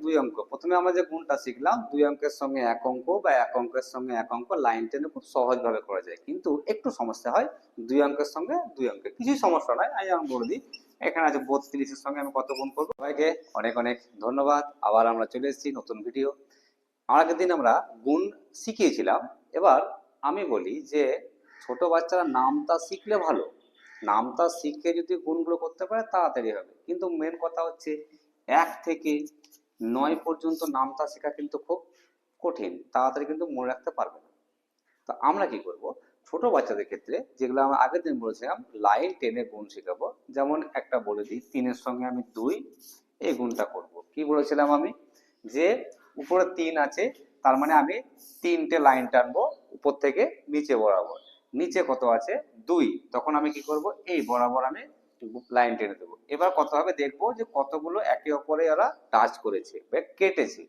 দুই অঙ্ক। প্রথমে আমরা যে গুণটা শিখলাম, দুই অঙ্কের সঙ্গে এক অঙ্ক বা এক অঙ্কের সঙ্গে এক অঙ্ক লাইন টেনে খুব সহজভাবে করা যায়। কিন্তু একটু সমস্যা হয়, দুই অঙ্কের সঙ্গে দুই অঙ্কের কিছুই সমস্যা নয়, আমি যেমন বলে দিই, এখানে আছে বত্রিশের সঙ্গে আমি কত গুণ করব? সবাইকে অনেক অনেক ধন্যবাদ। আবার আমরা চলে এসেছি নতুন ভিডিও আগের দিন আমরা গুণ শিখিয়েছিলাম। এবার আমি বলি যে ছোট বাচ্চারা নামটা শিখলে ভালো। নামটা শিখে যদি গুণগুলো করতে পারে, তাড়াতাড়ি হবে। কিন্তু মেন কথা হচ্ছে, এক থেকে নয় পর্যন্ত নামতা শেখা কিন্তু খুব কঠিন, তাড়াতাড়ি কিন্তু মনে রাখতে পারবে না। তো আমরা কি করব? ছোট বাচ্চাদের ক্ষেত্রে যেগুলো আমরা আগের দিন বলেছিলাম, লাইন টেনে গুণ শেখাবো। যেমন একটা বলে দিই, তিনের সঙ্গে আমি দুই, এই গুণটা করব। কি বলেছিলাম আমি? যে উপরে তিন আছে, তার মানে আমি তিনটে লাইন টানবো, উপর থেকে নিচে বরাবর। নিচে কত আছে? দুই। তখন আমি কি করব? এই বরাবর আমি লাইন টেনে দেবো। এবার কত হবে দেখব যে কতগুলো একে অপরে ওরা টাচ করেছে কেটেছে।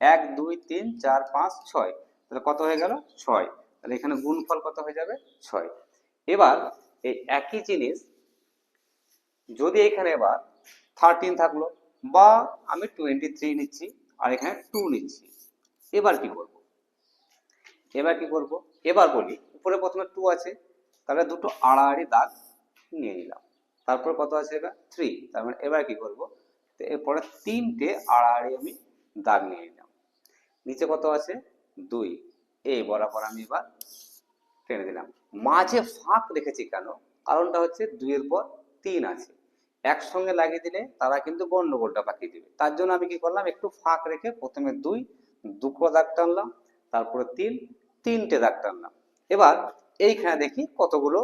এক, দুই, তিন, চার, পাঁচ, ছয়। তাহলে কত হয়ে গেল? ছয়। তাহলে এখানে গুণফল কত হয়ে যাবে? ছয়। এবার এই একই জিনিস যদি এখানে এবার থার্টিন থাকল বা আমি টোয়েন্টি থ্রি নিচ্ছি আর এখানে টু নিচ্ছি, এবার কি করব? এবার কি করব? এবার বলি, উপরে প্রথমে টু আছে, তাহলে দুটো আড়াআড়ি দাগ নিয়ে নিলাম। তারপর কত আছে এবার? থ্রি তার মানে এবার কি করব? তো এরপরে তিনটে আড়াআড়ি আমি দাগ নিয়ে নিলাম। নিচে কত আছে? দুই। এই বরাবর আমি এবার টেনে দিলাম। মাঝে ফাঁক রেখেছি কেন? কারণটা হচ্ছে দুইয়ের পর তিন আছে। একসঙ্গে লাগিয়ে দিলে তারা কিন্তু গন্ডগোলটা পাকিয়ে দিবে। তার জন্য আমি কি করলাম? একটু ফাঁক রেখে প্রথমে দুই, দুটো দাগ টানলাম, তারপরে তিন, তিনটে দাগ টানলাম। এবার এইখানে দেখি কতগুলো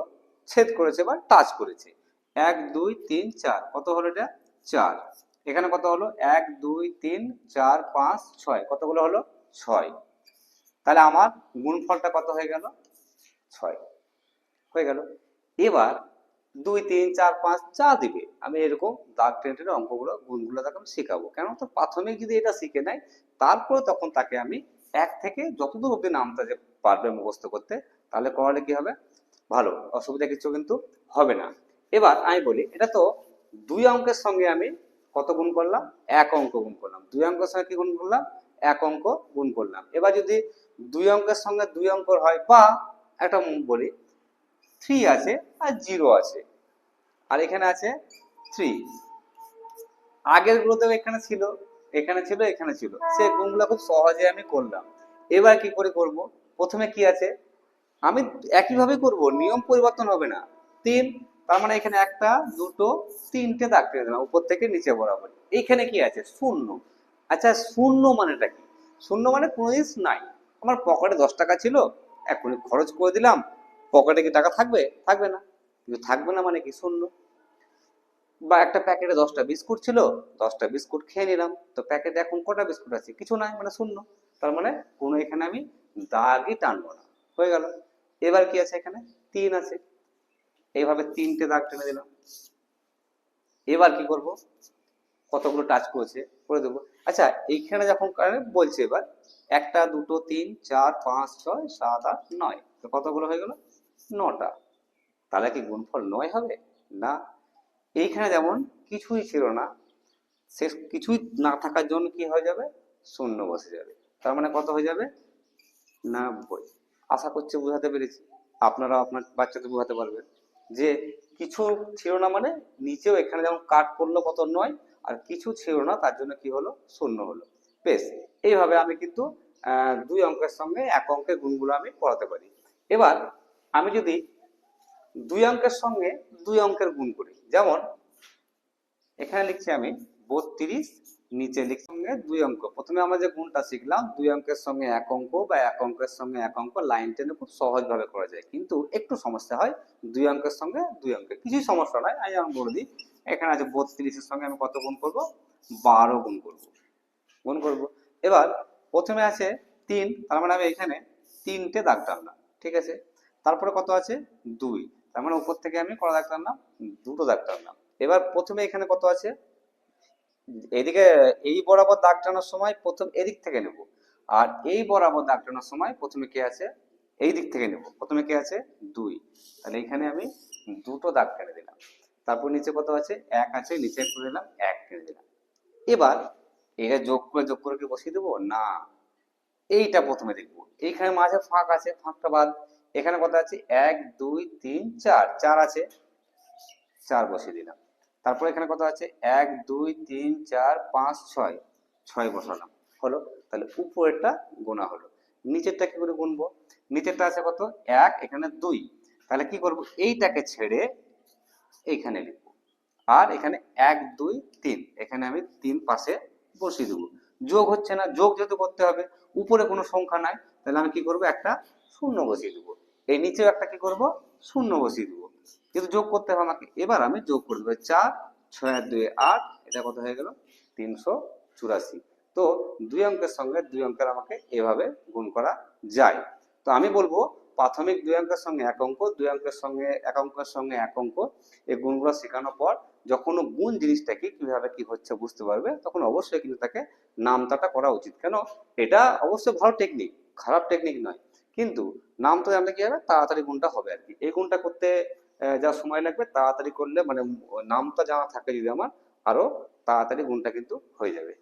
ছেদ করেছে বা টাচ করেছে। এক, দুই, তিন, চার। কত হলো এটা? চার। এখানে কত হলো? এক, দুই, তিন, চার, পাঁচ, ছয়। কতগুলো হলো? ছয়। তাহলে আমার গুণফলটা কত হয়ে গেল? ছয়। হয়ে গেল। এবার দুই, তিন, চার, পাঁচ চা দিবে, আমি এরকম দাগ টেনে টেনে অঙ্কগুলো, গুণগুলো তাকে আমি শেখাবো। কেন তো প্রাথমিক যদি এটা শিখে নেয়, তারপরে তখন তাকে আমি এক থেকে যতদূর অব্দি নামটা যে পারবে মুখস্থ করতে, তাহলে করালে কি হবে? ভালো। অসুবিধা কিছু কিন্তু হবে না। এবার আমি বলি এটা তো দুই অঙ্কের সঙ্গে আমি কত গুণ করলাম? এক অঙ্ক গুণ করলাম। দুই অঙ্কের সঙ্গে কি গুণ করলাম? এক অঙ্ক গুণ করলাম। এবার যদি দুই অঙ্কের সঙ্গে দুই অঙ্কর হয় বা একটা বলি থ্রি আছে আর জিরো আছে। আর এখানে আছে থ্রি আগের গুলোতেও এখানে ছিল এখানে ছিল এখানে ছিল। সে গুণগুলো খুব সহজে আমি করলাম। এবার কি করে করব? প্রথমে কি আছে? আমি একইভাবে করব নিয়ম পরিবর্তন হবে না। তিন তার মানে এখানে একটা, দুটো, তিনটে দাগ টেনে দিলাম, উপর থেকে নিচে বরাবর। এইখানে কি আছে? শূন্য। আচ্ছা শূন্য মানেটা কি? শূন্য মানে কোনো জিনিস নাই। আমার পকেটে দশ টাকা ছিল, এখনই খরচ করে দিলাম। পকেটে কি টাকা থাকবে? থাকবে না। কিন্তু থাকবে না মানে কি? শূন্য। বা একটা প্যাকেটে দশটা বিস্কুট ছিল, দশটা বিস্কুট খেয়ে নিলাম। তো প্যাকেটে এখন কটা বিস্কুট আছে? কিছু নাই মানে শূন্য। তার মানে কোনো এখানে আমি দাগই টানবো না। হয়ে গেল। এবার কি আছে এখানে? তিন আছে। এইভাবে তিনটে দাগ টেনে দিলাম। এবার কি করব? কতগুলো টাচ করেছে? করে দেবো। আচ্ছা এইখানে যখন বলছে এবার, একটা, দুটো, তিন, চার, পাঁচ, ছয়, সাত, আট, নয়। তো কতগুলো হয়ে গেল? নটা। তাহলে কি গুণফল নয় হবে? না। এইখানে যেমন কিছুই ছিল না সে কিছুই না থাকার জন্য কি হয়ে যাবে? শূন্য বসে যাবে। তার মানে কত হয়ে যাবে? নব্বই। আশা করছি বোঝাতে পেরেছি। আপনারা আপনার বাচ্চাকে বোঝাতে পারবেন। যে কিছু ছিল না মানে নিচেও এখানে যেমন কাট করল কত নয়, আর কিছু ছিল না, তার জন্য কি হলো? শূন্য হলো। বেশ, এইভাবে আমি কিন্তু দুই অঙ্কের সঙ্গে এক অঙ্কের গুণগুলো আমি পড়াতে পারি। এবার আমি যদি দুই অঙ্কের সঙ্গে দুই অঙ্কের গুণ করি, যেমন এখানে লিখছি আমি বত্রিশ নিচে লিখছি সঙ্গে দুই অঙ্ক। প্রথমে আমরা যে গুণটা শিখলাম, দুই অঙ্কের সঙ্গে এক অঙ্ক বা এক অঙ্কের সঙ্গে এক অঙ্ক লাইন টেনে খুব সহজভাবে করা যায়। কিন্তু একটু সমস্যা হয়, দুই অঙ্কের সঙ্গে দুই অঙ্কের কিছুই সমস্যা নয়, আমি যেমন বলে দিই। এখানে আছে বত্রিশের সঙ্গে আমি কত গুণ করব? বারো গুণ করব। গুণ করব। এবার প্রথমে আছে তিন, তার মানে আমি এখানে তিনটে দাগ টানলাম, ঠিক আছে? তারপরে কত আছে? দুই। তার মানে উপর থেকে আমি কটা দাগ টানলাম? দুটো দাগ টানলাম। এবার প্রথমে এখানে কত আছে? এদিকে এই বরাবর দাগ টানার সময় প্রথম এদিক থেকে নেব। আর এই বরাবর দাগ টানার সময় প্রথমে কে আছে? এই দিক থেকে নেব। প্রথমে কে আছে? দুই। তাহলে এখানে আমি দুটো দাগ টেনে দিলাম। তারপর নিচে কত আছে? এক আছে, নিচে করে দিলাম, এক টেনে দিলাম। এবার এটা যোগ করে যোগ করে কি বসিয়ে দেবো? না। এইটা প্রথমে দেখব। এইখানে মাঝে ফাঁক আছে, ফাঁকটা বাদ। এখানে কত আছে? এক, দুই, তিন, চার। চার আছে। চার বসিয়ে দিলাম। তারপর এখানে কত আছে? এক, দুই, তিন, চার, পাঁচ, ছয়। ছয় বসালাম। হলো? তাহলে উপরেরটা গোনা হলো। নিচেরটা কি করে গুনবো? নিচেরটা আছে কত? এক, এখানে দুই। তাহলে কি করব? এইটাকে ছেড়ে এইখানে লিখব। আর এখানে এক, দুই, তিন। এখানে আমি তিন পাশে বসিয়ে দেবো। যোগ হচ্ছে না। যোগ যেহেতু করতে হবে, উপরে কোনো সংখ্যা নাই, তাহলে আমি কি করব? একটা শূন্য বসিয়ে দেবো। এই নিচেও একটা কি করব? শূন্য বসিয়ে দেবো। কিন্তু যোগ করতে হবে আমাকে। এবার আমি যোগ করে দেবো। চার, ছয় আর দুই আট, এটা কত হয়ে গেল? তিনশো চুরাশি। তো দুই অঙ্কের সঙ্গে দুই অঙ্কের আমাকে এভাবে গুণ করা যায়। তো আমি বলব, প্রাথমিক দুই অঙ্কের সঙ্গে এক অঙ্ক, দুই অঙ্কের সঙ্গে, এক অঙ্কের সঙ্গে এক অঙ্ক। এই গুণগুলো শেখানোর পর যখন গুণ জিনিসটাকে কীভাবে কি হচ্ছে বুঝতে পারবে, তখন অবশ্যই কিন্তু তাকে নামতাটা করা উচিত। কেন? এটা অবশ্যই ভালো টেকনিক খারাপ টেকনিক নয়। কিন্তু নাম তো জানলে কি হবে? তাড়াতাড়ি গুণটা হবে আর কি। এই গুণটা করতে যা সময় লাগবে তাড়াতাড়ি করলে মানে নামটা জানা থাকে যদি আমার, আরও তাড়াতাড়ি গুণটা কিন্তু হয়ে যাবে।